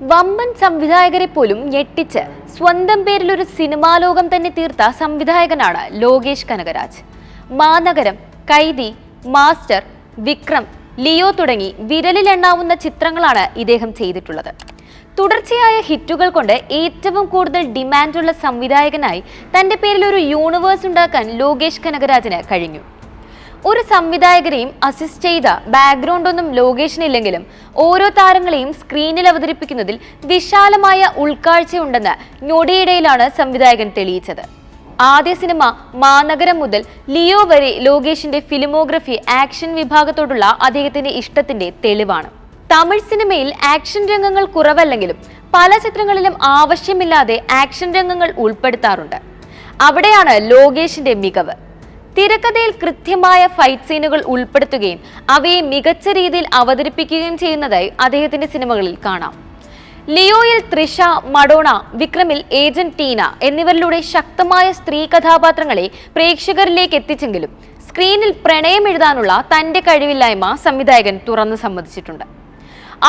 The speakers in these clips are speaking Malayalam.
വമ്പൻ സംവിധായകരെ പോലും ഞെട്ടിച്ച്. സ്വന്തം പേരിൽ ഒരു സിനിമാ ലോകം തന്നെ തീർത്ത സംവിധായകനാണ് ലോകേഷ് കനകരാജ്. മാനഗരം കൈദി മാസ്റ്റർ വിക്രം ലിയോ തുടങ്ങി വിരലിലെണ്ണാവുന്ന ചിത്രങ്ങളാണ് ഇദ്ദേഹം ചെയ്തിട്ടുള്ളത്. തുടർച്ചയായ ഹിറ്റുകൾ കൊണ്ട് ഏറ്റവും കൂടുതൽ ഡിമാൻഡുള്ള സംവിധായകനായി തന്റെ പേരിൽ ഒരു യൂണിവേഴ്സ് ഉണ്ടാക്കാൻ ലോകേഷ് കനകരാജിന് കഴിഞ്ഞു. ഒരു സംവിധായകരെയും അസിസ്റ്റ് ചെയ്ത ബാക്ക്ഗ്രൗണ്ട് ഒന്നും ലോകേഷിനില്ലെങ്കിലും ഓരോ താരങ്ങളെയും സ്ക്രീനിൽ അവതരിപ്പിക്കുന്നതിൽ വിശാലമായ ഉൾക്കാഴ്ചയുണ്ടെന്ന് ഞൊടിയിടയിലാണ് സംവിധായകൻ തെളിയിച്ചത്. ആദ്യ സിനിമ മാനഗരം മുതൽ ലിയോ വരെ ലോകേഷിന്റെ ഫിലിമോഗ്രഫി ആക്ഷൻ വിഭാഗത്തോടുള്ള അദ്ദേഹത്തിന്റെ ഇഷ്ടത്തിന്റെ തെളിവാണ്. തമിഴ് സിനിമയിൽ ആക്ഷൻ രംഗങ്ങൾ കുറവല്ലെങ്കിലും പല ചിത്രങ്ങളിലും ആവശ്യമില്ലാതെ ആക്ഷൻ രംഗങ്ങൾ ഉൾപ്പെടുത്താറുണ്ട്. അവിടെയാണ് ലോകേഷിന്റെ മികവ്. തിരക്കഥയിൽ കൃത്യമായ ഫൈറ്റ് സീനുകൾ ഉൾപ്പെടുത്തുകയും അവയെ മികച്ച രീതിയിൽ അവതരിപ്പിക്കുകയും ചെയ്യുന്നതായി അദ്ദേഹത്തിന്റെ സിനിമകളിൽ കാണാം. ലിയോയിൽ ത്രിഷ മഡോണ വിക്രമിൽ ഏജന്റ് ടീന എന്നിവരിലൂടെ ശക്തമായ സ്ത്രീ കഥാപാത്രങ്ങളെ പ്രേക്ഷകരിലേക്ക് എത്തിച്ചെങ്കിലും സ്ക്രീനിൽ പ്രണയം എഴുതാനുള്ള തന്റെ കഴിവില്ലായ്മ സംവിധായകൻ തുറന്നു സമ്മതിച്ചിട്ടുണ്ട്.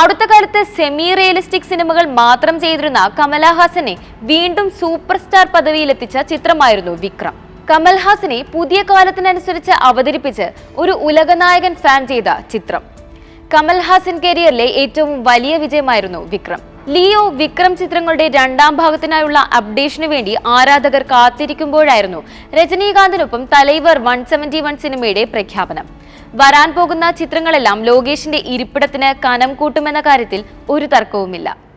അടുത്ത കാലത്ത് സെമി റിയലിസ്റ്റിക് സിനിമകൾ മാത്രം ചെയ്തിരുന്ന കമലഹാസനെ വീണ്ടും സൂപ്പർ സ്റ്റാർ പദവിയിലെത്തിച്ച ചിത്രമായിരുന്നു വിക്രം. കമൽഹാസനെ പുതിയ കാലത്തിനനുസരിച്ച് അവതരിപ്പിച്ച് ഒരു ഉലകനായകൻ ഫാൻ ചെയ്ത ചിത്രം. കമൽഹാസൻ കരിയറിലെ ഏറ്റവും വലിയ വിജയമായിരുന്നു വിക്രം. ലിയോ വിക്രം ചിത്രങ്ങളുടെ രണ്ടാം ഭാഗത്തിനായുള്ള അപ്ഡേഷനു വേണ്ടി ആരാധകർ കാത്തിരിക്കുമ്പോഴായിരുന്നു രജനീകാന്തിനൊപ്പം തലൈവർ വൺ സെവന്റി വൺ സിനിമയുടെ പ്രഖ്യാപനം. വരാൻ പോകുന്ന ചിത്രങ്ങളെല്ലാം ലോകേഷിന്റെ ഇരിപ്പിടത്തിന് കനം കൂട്ടുമെന്ന കാര്യത്തിൽ ഒരു തർക്കവുമില്ല.